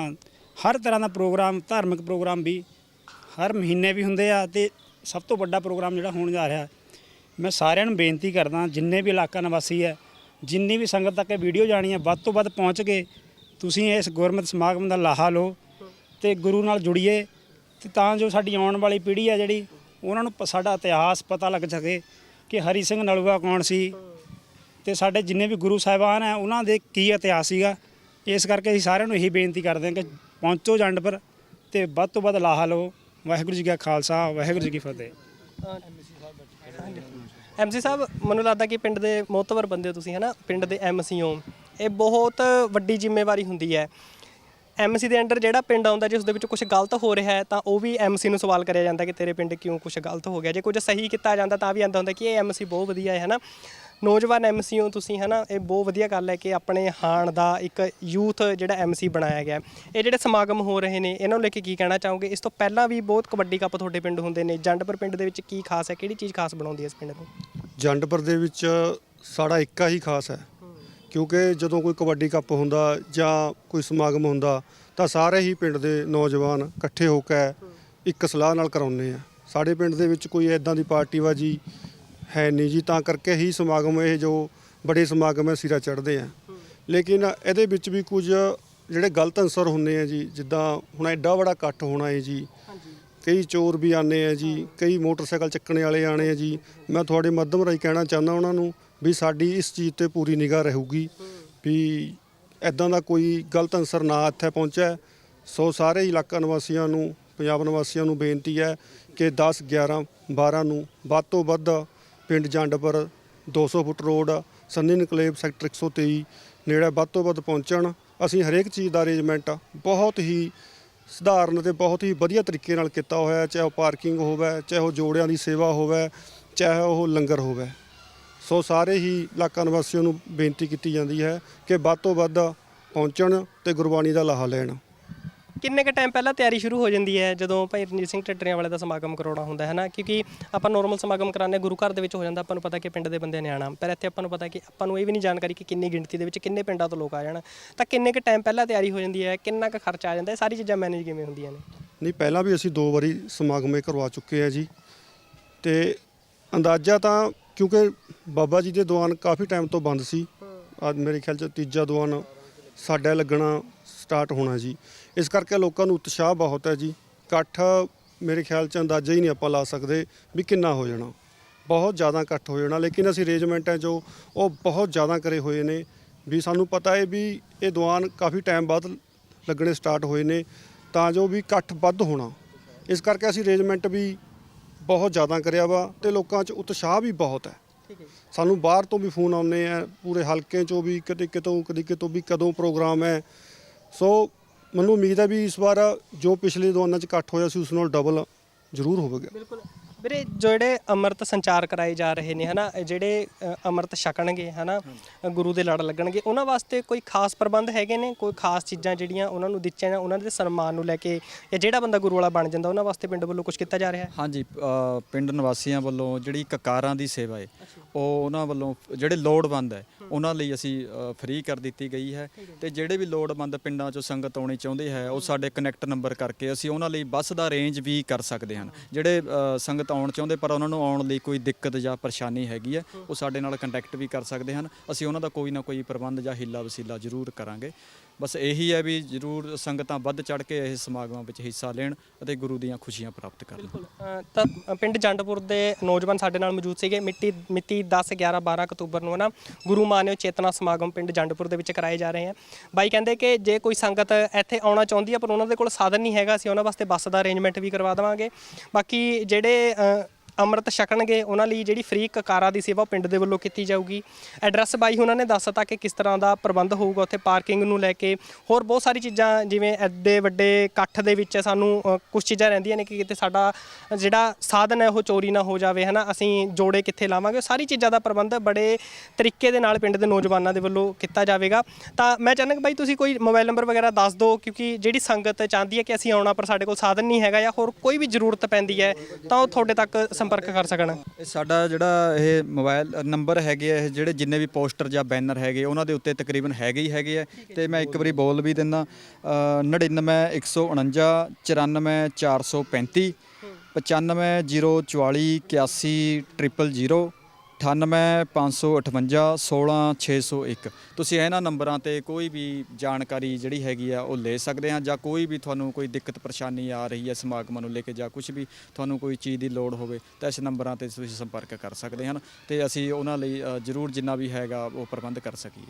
D: ਹਰ ਤਰ੍ਹਾਂ ਦਾ ਪ੍ਰੋਗਰਾਮ, ਧਾਰਮਿਕ ਪ੍ਰੋਗਰਾਮ ਵੀ ਹਰ ਮਹੀਨੇ ਵੀ ਹੁੰਦੇ ਆ ਤੇ ਸਭ ਤੋਂ ਵੱਡਾ ਪ੍ਰੋਗਰਾਮ ਜਿਹੜਾ ਹੋਣ ਜਾ ਰਿਹਾ ਮੈਂ ਸਾਰਿਆਂ ਨੂੰ ਬੇਨਤੀ ਕਰਦਾ, ਜਿੰਨੇ ਵੀ ਇਲਾਕਾ ਨਿਵਾਸੀ ਹੈ, ਜਿੰਨੀ ਵੀ ਸੰਗਤ ਤੱਕ ਇਹ ਵੀਡੀਓ ਜਾਣੀ ਹੈ, ਵੱਧ ਤੋਂ ਵੱਧ ਪਹੁੰਚ ਕੇ ਤੁਸੀਂ ਇਸ ਗੁਰਮਤਿ ਸਮਾਗਮ ਦਾ ਲਾਹਾ ਲਓ ਤੇ ਗੁਰੂ ਨਾਲ ਜੁੜੀਏ। ਤੇ ਤਾਂ ਜੋ ਸਾਡੀ ਆਉਣ ਵਾਲੀ ਪੀੜ੍ਹੀ ਹੈ ਜਿਹੜੀ, ਉਹਨਾਂ ਨੂੰ ਪ- ਸਾਡਾ ਇਤਿਹਾਸ ਪਤਾ ਲੱਗ ਸਕੇ ਕਿ ਹਰੀ ਸਿੰਘ ਨਲੂਆ ਕੌਣ ਸੀ ਤੇ ਸਾਡੇ ਜਿੰਨੇ ਵੀ ਗੁਰੂ ਸਾਹਿਬਾਨ ਹੈ ਉਹਨਾਂ ਦੇ ਕੀ ਇਤਿਹਾਸ ਸੀਗਾ। ਇਸ ਕਰਕੇ ਅਸੀਂ ਸਾਰਿਆਂ ਨੂੰ ਇਹੀ ਬੇਨਤੀ ਕਰਦੇ ਹਾਂ ਕਿ ਪਹੁੰਚੋ ਜੰਡ ਪਰ ਤੇ ਵੱਧ ਤੋਂ ਵੱਧ ਲਾਹਾ ਲਓ। ਵਾਹਿਗੁਰੂ ਜੀ ਕਾ ਖਾਲਸਾ, ਵਾਹਿਗੁਰੂ ਜੀ ਕੀ ਫਤਿਹ।
B: ਐਮਸੀ ਸਾਹਿਬ, ਮੈਨੂੰ ਲੱਗਦਾ ਕਿ ਪਿੰਡ ਦੇ ਮੋਤਵਰ ਬੰਦੇ ਹੋ ਤੁਸੀਂ, ਹਨਾ? ਪਿੰਡ ਦੇ ਐਮਸੀ ਹੋ ਇਹ ਬਹੁਤ ਵੱਡੀ ਜ਼ਿੰਮੇਵਾਰੀ ਹੁੰਦੀ ਹੈ। ਐਮਸੀ ਦੇ ਅੰਡਰ ਜਿਹੜਾ ਪਿੰਡ ਆਉਂਦਾ, ਜੇ ਉਸ ਦੇ ਵਿੱਚ ਕੁਝ ਗਲਤ ਹੋ ਰਿਹਾ ਹੈ, ਤਾਂ ਉਹ ਵੀ ਐਮਸੀ ਨੂੰ ਸਵਾਲ ਕਰਿਆ ਜਾਂਦਾ ਕਿ ਤੇਰੇ ਪਿੰਡ ਕਿਉਂ ਕੁਝ ਗਲਤ ਹੋ ਗਿਆ? ਜੇ ਕੁਝ ਸਹੀ ਕੀਤਾ ਜਾਂਦਾ, ਤਾਂ ਵੀ ਆਂਦਾ ਹੁੰਦਾ ਕਿ ਇਹ ਐਮਸੀ ਬਹੁਤ ਵਧੀਆ ਹੈ, ਹਨਾ? ਨੌਜਵਾਨ ਐਮਸੀ ਹੋ ਤੁਸੀਂ, ਹਨਾ, ਇਹ ਬਹੁਤ ਵਧੀਆ ਗੱਲ ਹੈ ਕਿ ਆਪਣੇ ਹਾਣ ਦਾ ਇੱਕ ਯੂਥ ਜਿਹੜਾ ਐਮਸੀ ਬਣਾਇਆ ਗਿਆ ਇਹ ਜਿਹੜੇ ਸਮਾਗਮ ਹੋ ਰਹੇ ਨੇ, ਇਹਨਾਂ ਨੂੰ ਲੈ ਕੇ ਕੀ ਕਹਿਣਾ ਚਾਹੋਗੇ? ਇਸ ਤੋਂ ਪਹਿਲਾਂ ਵੀ ਬਹੁਤ ਕਬੱਡੀ ਕੱਪ ਤੁਹਾਡੇ ਪਿੰਡ ਹੁੰਦੇ ਨੇ। ਜੰਡਪੁਰ ਪਿੰਡ ਦੇ ਵਿੱਚ ਕੀ ਖਾਸ ਹੈ? ਕਿਹੜੀ ਚੀਜ਼ ਖਾਸ ਬਣਾਉਂਦੀ ਹੈ ਇਸ ਪਿੰਡ ਨੂੰ
E: ਜੰਡਪੁਰ ਦੇ ਵਿੱਚ ਸਾਡਾ ਇੱਕਾ ਹੀ ਖਾਸ ਹੈ। ਕਿਉਂਕਿ ਜਦੋਂ ਕੋਈ ਕਬੱਡੀ ਕੱਪ ਹੁੰਦਾ ਜਾਂ ਕੋਈ ਸਮਾਗਮ ਹੁੰਦਾ ਤਾਂ ਸਾਰੇ ਹੀ ਪਿੰਡ ਦੇ ਨੌਜਵਾਨ ਇਕੱਠੇ ਹੋ ਕੇ ਇੱਕ ਸਲਾਹ ਨਾਲ ਕਰਾਉਂਦੇ ਆ। ਸਾਡੇ ਪਿੰਡ ਦੇ ਵਿੱਚ ਕੋਈ ਐਦਾਂ ਦੀ ਪਾਰਟੀਬਾਜੀ ਹੈ ਨਹੀਂ ਜੀ ਤਾਂ ਕਰਕੇ ਹੀ ਸਮਾਗਮ ਇਹ ਜੋ ਬੜੇ ਸਮਾਗਮ ਹੈ ਸਿਰਾ ਚੜ੍ਹਦੇ ਆ। ਲੇਕਿਨ ਇਹਦੇ ਵਿੱਚ ਵੀ ਕੁਝ ਜਿਹੜੇ ਗਲਤ ਅਨਸਰ ਹੁੰਦੇ ਆ ਜੀ ਜਿੱਦਾਂ ਹੁਣ ਐਡਾ ਬੜਾ ਇਕੱਠ ਹੋਣਾ ਹੈ ਜੀ। ਕਈ ਚੋਰ ਵੀ ਆਨੇ ਆ ਜੀ ਕਈ ਮੋਟਰਸਾਈਕਲ ਚੱਕਣੇ ਵਾਲੇ ਆਣੇ ਆ ਜੀ। ਮੈਂ ਤੁਹਾਡੇ ਮਾਧਮ ਰਾਹੀਂ ਕਹਿਣਾ ਚਾਹੁੰਦਾ ਉਹਨਾਂ ਨੂੰ ਵੀ ਸਾਡੀ ਇਸ ਚੀਜ਼ ਤੇ ਪੂਰੀ ਨਿਗਾਹ ਰਹੂਗੀ ਵੀ ਐਦਾਂ ਦਾ ਕੋਈ ਗਲਤ ਅਨਸਰ ਨਾ ਇੱਥੇ ਪਹੁੰਚਿਆ ਸੋ ਸਾਰੇ ਇਲਾਕਾ ਨਿਵਾਸੀਆਂ ਨੂੰ, ਪੰਜਾਬ ਨਿਵਾਸੀਆਂ ਨੂੰ ਬੇਨਤੀ ਹੈ ਕਿ 10 11 12 ਨੂੰ ਵੱਧ ਤੋਂ ਵੱਧ ਪਿੰਡ Jandpur 200 foot road, Sunny Enclave sector 123 ਨੇੜੇ ਵੱਧ ਤੋਂ ਵੱਧ ਪਹੁੰਚਣ। ਅਸੀਂ ਹਰੇਕ ਚੀਜ਼ ਦਾ ਅਰੇਂਜਮੈਂਟ ਬਹੁਤ ਹੀ ਸਧਾਰਨ ਤੇ ਬਹੁਤ ਹੀ ਵਧੀਆ ਤਰੀਕੇ ਨਾਲ ਕੀਤਾ ਹੋਇਆ ਚਾਹੇ ਉਹ ਪਾਰਕਿੰਗ ਹੋਵੇ, ਚਾਹੇ ਉਹ ਜੋੜਿਆਂ ਦੀ ਸੇਵਾ ਹੋਵੇ, ਚਾਹੇ ਉਹ ਲੰਗਰ ਹੋਵੇ। ਸੋ ਸਾਰੇ ਹੀ ਇਲਾਕਾ ਨਿਵਾਸੀਆਂ ਨੂੰ ਬੇਨਤੀ ਕੀਤੀ ਜਾਂਦੀ ਹੈ ਕਿ ਵੱਧ ਤੋਂ ਵੱਧ ਪਹੁੰਚਣ ਤੇ ਗੁਰਬਾਣੀ ਦਾ ਲਾਹਾ ਲੈਣ।
B: ਕਿੰਨੇ ਕ ਟਾਈਮ ਪਹਿਲਾਂ ਤਿਆਰੀ ਸ਼ੁਰੂ ਹੋ ਜਾਂਦੀ ਹੈ ਜਦੋਂ ਭਾਈ ਰਣਜੀਤ ਸਿੰਘ ਢੱਡਰੀਆਂ ਵਾਲੇ ਦਾ ਸਮਾਗਮ ਕਰਾਉਣਾ ਹੁੰਦਾ ਹੈ ਨਾ? ਕਿਉਂਕਿ ਆਪਾਂ ਨੋਰਮਲ ਸਮਾਗਮ ਕਰਾਉਂਦੇ ਗੁਰੂ ਘਰ ਦੇ ਵਿੱਚ ਹੋ ਜਾਂਦਾ ਆਪਾਂ ਨੂੰ ਪਤਾ ਕਿ ਪਿੰਡ ਦੇ ਬੰਦੇ ਨੇ ਆਣਾ ਪਰ ਇੱਥੇ ਆਪਾਂ ਨੂੰ ਪਤਾ ਕਿ ਆਪਾਂ ਨੂੰ ਇਹ ਵੀ ਨਹੀਂ ਜਾਣਕਾਰੀ ਕਿ ਕਿੰਨੀ ਗਿਣਤੀ ਦੇ ਵਿੱਚ ਕਿੰਨੇ ਪਿੰਡਾਂ ਤੋਂ ਲੋਕ ਆ ਜਾਣ। ਤਾਂ ਕਿੰਨੇ ਕ ਟਾਈਮ ਪਹਿਲਾਂ ਤਿਆਰੀ ਹੋ ਜਾਂਦੀ ਹੈ ਕਿੰਨਾ ਕ ਖਰਚਾ ਆ ਜਾਂਦਾ ਹੈ ਸਾਰੀ ਚੀਜ਼ਾਂ ਮੈਨੇਜ ਕਿਵੇਂ ਹੁੰਦੀਆਂ ਨੇ?
E: ਨਹੀਂ ਪਹਿਲਾਂ ਵੀ ਅਸੀਂ ਦੋ ਵਾਰੀ ਸਮਾਗਮ ਇਹ ਕਰਵਾ ਚੁੱਕੇ ਆ ਜੀ। ਤੇ ਅੰਦਾਜ਼ਾ ਤਾਂ ਕਿਉਂਕਿ ਬਾਬਾ ਜੀ ਦੇ ਦੀਵਾਨ ਕਾਫੀ ਟਾਈਮ ਤੋਂ ਬੰਦ ਸੀ। ਅੱਜ ਮੇਰੇ ਖਿਆਲ ਚ ਤੀਜਾ ਦੀਵਾਨ ਸਾਡਾ ਲੱਗਣਾ ਸਟਾਰਟ ਹੋਣਾ ਜੀ। ਇਸ ਕਰਕੇ ਲੋਕਾਂ ਨੂੰ ਉਤਸ਼ਾਹ ਬਹੁਤ ਹੈ ਜੀ। ਇਕੱਠ ਮੇਰੇ ਖਿਆਲ ਚ ਅੰਦਾਜ਼ਾ ਹੀ ਨਹੀਂ ਆਪਾਂ ਲਾ ਸਕਦੇ ਵੀ ਕਿੰਨਾ ਹੋ ਜਾਣਾ। ਬਹੁਤ ਜ਼ਿਆਦਾ ਇਕੱਠ ਹੋ ਜਾਣਾ ਲੇਕਿਨ ਅਸੀਂ ਅਰੇਂਜਮੈਂਟ ਹੈ ਜੋ ਉਹ ਬਹੁਤ ਜ਼ਿਆਦਾ ਕਰੇ ਹੋਏ ਨੇ। ਵੀ ਸਾਨੂੰ ਪਤਾ ਹੈ ਵੀ ਇਹ ਦੀਵਾਨ ਕਾਫੀ ਟਾਈਮ ਬਾਅਦ ਲੱਗਣੇ ਸਟਾਰਟ ਹੋਏ ਨੇ ਤਾਂ ਜੋ ਵੀ ਇਕੱਠ ਵੱਧ ਹੋਣਾ। ਇਸ ਕਰਕੇ ਅਸੀਂ ਅਰੇਂਜਮੈਂਟ ਵੀ ਬਹੁਤ ਜ਼ਿਆਦਾ ਕਰਿਆ ਵਾ ਤੇ ਲੋਕਾਂ 'ਚ ਉਤਸ਼ਾਹ ਵੀ ਬਹੁਤ ਹੈ।
B: ਠੀਕ ਹੈ
E: ਸਾਨੂੰ ਬਾਹਰ ਤੋਂ ਵੀ ਫੋਨ ਆਉਂਦੇ ਆ ਪੂਰੇ ਹਲਕੇ 'ਚੋਂ ਵੀ ਕਿਤੇ ਕਿਤੋਂ ਕਦੀ ਕਿਤੋਂ ਵੀ ਕਦੋਂ ਪ੍ਰੋਗਰਾਮ ਹੈ। ਸੋ ਮੈਨੂੰ ਉਮੀਦ ਹੈ ਵੀ ਇਸ ਵਾਰ ਜੋ ਪਿਛਲੇ ਦੋਨਾਂ 'ਚ ਇਕੱਠ ਹੋਇਆ ਸੀ ਉਸ ਨਾਲ ਡਬਲ ਜ਼ਰੂਰ ਹੋਵੇਗਾ।
B: ਬਿਲਕੁਲ। ਵੀਰੇ ਜਿਹੜੇ ਅੰਮ੍ਰਿਤ ਸੰਚਾਰ ਕਰਾਏ ਜਾ ਰਹੇ ਨੇ ਹਨਾ ਇਹ ਜਿਹੜੇ ਅ, ਅੰਮ੍ਰਿਤ ਛਕਣਗੇ ਹਨਾ ਅ, ਗੁਰੂ ਦੇ ਲੜ ਲੱਗਣਗੇ ਉਹਨਾਂ ਵਾਸਤੇ ਕੋਈ ਖਾਸ ਪ੍ਰਬੰਧ ਹੈਗੇ ਨੇ? ਕੋਈ ਖਾਸ ਚੀਜ਼ਾਂ ਜਿਹੜੀਆਂ ਉਹਨਾਂ ਨੂੰ ਦਿੱਤੀਆਂ ਜਾਂ ਉਹਨਾਂ ਦੇ ਸਨਮਾਨ ਨੂੰ ਲੈ ਕੇ ਜਾਂ ਜਿਹੜਾ ਬੰਦਾ ਗੁਰੂ ਵਾਲਾ ਬਣ ਜਾਂਦਾ ਉਹਨਾਂ ਵਾਸਤੇ ਪਿੰਡ ਵੱਲੋਂ ਕੁਝ ਕੀਤਾ ਜਾ ਰਿਹਾ ਹੈ?
A: ਹਾਂਜੀ ਅ, ਪਿੰਡ ਨਿਵਾਸੀਆਂ ਵੱਲੋਂ ਜਿਹੜੀ ਕਕਾਰਾਂ ਦੀ ਸੇਵਾ ਹੈ ਉਹ ਉਹਨਾਂ ਵੱਲੋਂ ਜਿਹੜੇ ਲੋੜਵੰਦ ਹੈ ਉਹਨਾਂ ਲਈ ਅਸੀਂ ਫ੍ਰੀ ਕਰ ਦਿੱਤੀ ਗਈ ਹੈ ਤੇ ਜਿਹੜੇ ਵੀ ਲੋੜਵੰਦ ਪਿੰਡਾਂ ਚੋਂ ਸੰਗਤ ਆਉਣੀ ਚਾਹੁੰਦੇ ਹੈ, ਉਹ ਸਾਡੇ ਕਨੈਕਟ ਨੰਬਰ ਕਰਕੇ ਅਸੀਂ ਉਹਨਾਂ ਲਈ ਬੱਸ ਦਾ ਅਰੇਂਜ ਵੀ ਕਰ ਸਕਦੇ ਹਨ। ਜਿਹੜੇ ਸੰਗਤ ਆਉਣ ਚਾਹੁੰਦੇ ਪਰ ਉਹਨਾਂ ਨੂੰ ਆਉਣ ਲਈ ਕੋਈ ਦਿੱਕਤ ਜਾਂ ਪਰੇਸ਼ਾਨੀ ਹੈਗੀ ਹੈ, ਉਹ ਸਾਡੇ ਨਾਲ ਕੰਟੈਕਟ ਵੀ ਕਰ ਸਕਦੇ ਹਨ। ਅਸੀਂ ਉਹਨਾਂ ਦਾ ਕੋਈ ਨਾ ਕੋਈ ਪ੍ਰਬੰਧ ਜਾਂ ਹਿੱਲਾ ਵਸੀਲਾ ਜ਼ਰੂਰ ਕਰਾਂਗੇ। ਬਸ ਇਹੀ ਹੈ ਵੀ ਜ਼ਰੂਰ ਸੰਗਤਾਂ ਵੱਧ ਚੜ ਕੇ ਇਹ ਸਮਾਗਮਾਂ ਵਿੱਚ ਹਿੱਸਾ ਲੈਣ ਅਤੇ ਗੁਰੂ ਦੀਆਂ ਖੁਸ਼ੀਆਂ ਪ੍ਰਾਪਤ ਕਰਨ।
B: ਅ, ਤਾਂ ਪਿੰਡ ਜੰਡਪੁਰ ਦੇ ਨੌਜਵਾਨ ਸਾਡੇ ਨਾਲ ਮੌਜੂਦ ਸੀਗੇ। ਮਿੱਟੀ ਮਿਤੀ 10 11 12 ਅਕਤੂਬਰ ਨੂੰ ਨਾ ਗੁਰੂ ਮਾਨਿਓ ਚੇਤਨਾ ਸਮਾਗਮ ਪਿੰਡ ਜੰਡਪੁਰ ਦੇ ਵਿੱਚ ਕਰਾਏ ਜਾ ਰਹੇ ਆ। ਬਾਈ ਕਹਿੰਦੇ ਕਿ ਜੇ ਕੋਈ ਸੰਗਤ ਇੱਥੇ ਆਉਣਾ ਚਾਹੁੰਦੀ ਆ ਪਰ ਉਹਨਾਂ ਦੇ ਕੋਲ ਸਾਧਨ ਨਹੀਂ ਹੈਗਾ ਅਸੀਂ ਉਹਨਾਂ ਵਾਸਤੇ ਬੱਸ ਦਾ ਅਰੇਂਜਮੈਂਟ ਵੀ ਕਰਵਾ ਦੇਵਾਂਗੇ। ਬਾਕੀ ਜਿਹੜੇ ਅੰਮ੍ਰਿਤ ਛਕਣਗੇ, ਉਹਨਾਂ ਲਈ ਜਿਹੜੀ ਫ੍ਰੀ ਕਕਾਰਾਂ ਦੀ ਸੇਵਾ ਉਹ ਪਿੰਡ ਦੇ ਵੱਲੋਂ ਕੀਤੀ ਜਾਊਗੀ। ਐਡਰੈਸ ਬਾਈ ਉਹਨਾਂ ਨੇ ਦੱਸ ਦਿੱਤਾ ਕਿ ਕਿਸ ਤਰ੍ਹਾਂ ਦਾ ਪ੍ਰਬੰਧ ਹੋਊਗਾ ਉੱਥੇ ਪਾਰਕਿੰਗ ਨੂੰ ਲੈ ਕੇ। ਹੋਰ ਬਹੁਤ ਸਾਰੀ ਚੀਜ਼ਾਂ ਜਿਵੇਂ ਐਡੇ ਵੱਡੇ ਇਕੱਠ ਦੇ ਵਿੱਚ ਸਾਨੂੰ ਕੁਝ ਚੀਜ਼ਾਂ ਰਹਿੰਦੀਆਂ ਨੇ ਕਿ ਕਿਤੇ ਸਾਡਾ ਜਿਹੜਾ ਸਾਧਨ ਹੈ ਉਹ ਚੋਰੀ ਨਾ ਹੋ ਜਾਵੇ, ਹਨਾ? ਅਸੀਂ ਜੋੜੇ ਕਿੱਥੇ ਲਾਵਾਂਗੇ? ਉਹ ਸਾਰੀ ਚੀਜ਼ਾਂ ਦਾ ਪ੍ਰਬੰਧ ਬੜੇ ਤਰੀਕੇ ਦੇ ਨਾਲ ਪਿੰਡ ਦੇ ਨੌਜਵਾਨਾਂ ਦੇ ਵੱਲੋਂ ਕੀਤਾ ਜਾਵੇਗਾ। ਤਾਂ ਮੈਂ ਚਾਹੁੰਦਾ ਕਿ ਬਾਈ ਤੁਸੀਂ ਕੋਈ ਮੋਬਾਈਲ ਨੰਬਰ ਵਗੈਰਾ ਦੱਸ ਦਿਓ, ਕਿਉਂਕਿ ਜਿਹੜੀ ਸੰਗਤ ਚਾਹੁੰਦੀ ਹੈ ਕਿ ਅਸੀਂ ਆਉਣਾ ਪਰ ਸਾਡੇ ਕੋਲ ਸਾਧਨ ਨਹੀਂ ਹੈਗਾ ਜਾਂ ਹੋਰ ਕੋਈ ਵੀ ਜ਼ਰੂਰਤ ਪੈਂਦੀ ਹੈ, ਤਾਂ ਉਹ ਤੁਹਾਡੇ ਤੱਕ ਸੰਪਰਕ ਕਰ ਸਕਣ?
A: ਇਹ ਸਾਡਾ ਜਿਹੜਾ ਇਹ ਮੋਬਾਈਲ ਨੰਬਰ ਹੈਗੇ ਆ ਇਹ ਜਿਹੜੇ ਜਿੰਨੇ ਵੀ ਪੋਸਟਰ ਜਾਂ ਬੈਨਰ ਹੈਗੇ ਉਹਨਾਂ ਦੇ ਉੱਤੇ ਤਕਰੀਬਨ ਹੈਗੇ ਹੀ ਹੈਗੇ ਆ। ਤੇ ਮੈਂ ਇੱਕ ਵਾਰੀ ਬੋਲ ਵੀ ਦਿੰਦਾ 99 149 94 435 95 044 81 000 98558 16601 ਤੁਸੀਂ ਇਹਨਾਂ ਨੰਬਰਾਂ ਤੇ ਕੋਈ ਵੀ ਜਾਣਕਾਰੀ ਜਿਹੜੀ ਹੈਗੀ ਆ, ਉਹ ਲੈ ਸਕਦੇ ਆ ਜਾਂ ਕੋਈ ਵੀ ਤੁਹਾਨੂੰ ਕੋਈ ਦਿੱਕਤ ਪਰੇਸ਼ਾਨੀ ਆ ਰਹੀ ਹੈ ਸਮਾਗਮਾਂ ਨੂੰ ਲੈ ਕੇ ਜਾਂ ਕੁਝ ਵੀ ਤੁਹਾਨੂੰ ਕੋਈ ਚੀਜ਼ ਦੀ ਲੋੜ ਹੋਵੇ, ਤਾਂ ਇਸ ਨੰਬਰਾਂ ਤੇ ਤੁਸੀਂ ਸੰਪਰਕ ਕਰ ਸਕਦੇ ਹਨ ਤੇ ਅਸੀਂ ਉਹਨਾਂ ਲਈ ਜ਼ਰੂਰ ਜਿੰਨਾ ਵੀ ਹੈਗਾ ਉਹ ਪ੍ਰਬੰਧ ਕਰ ਸਕੀਏ।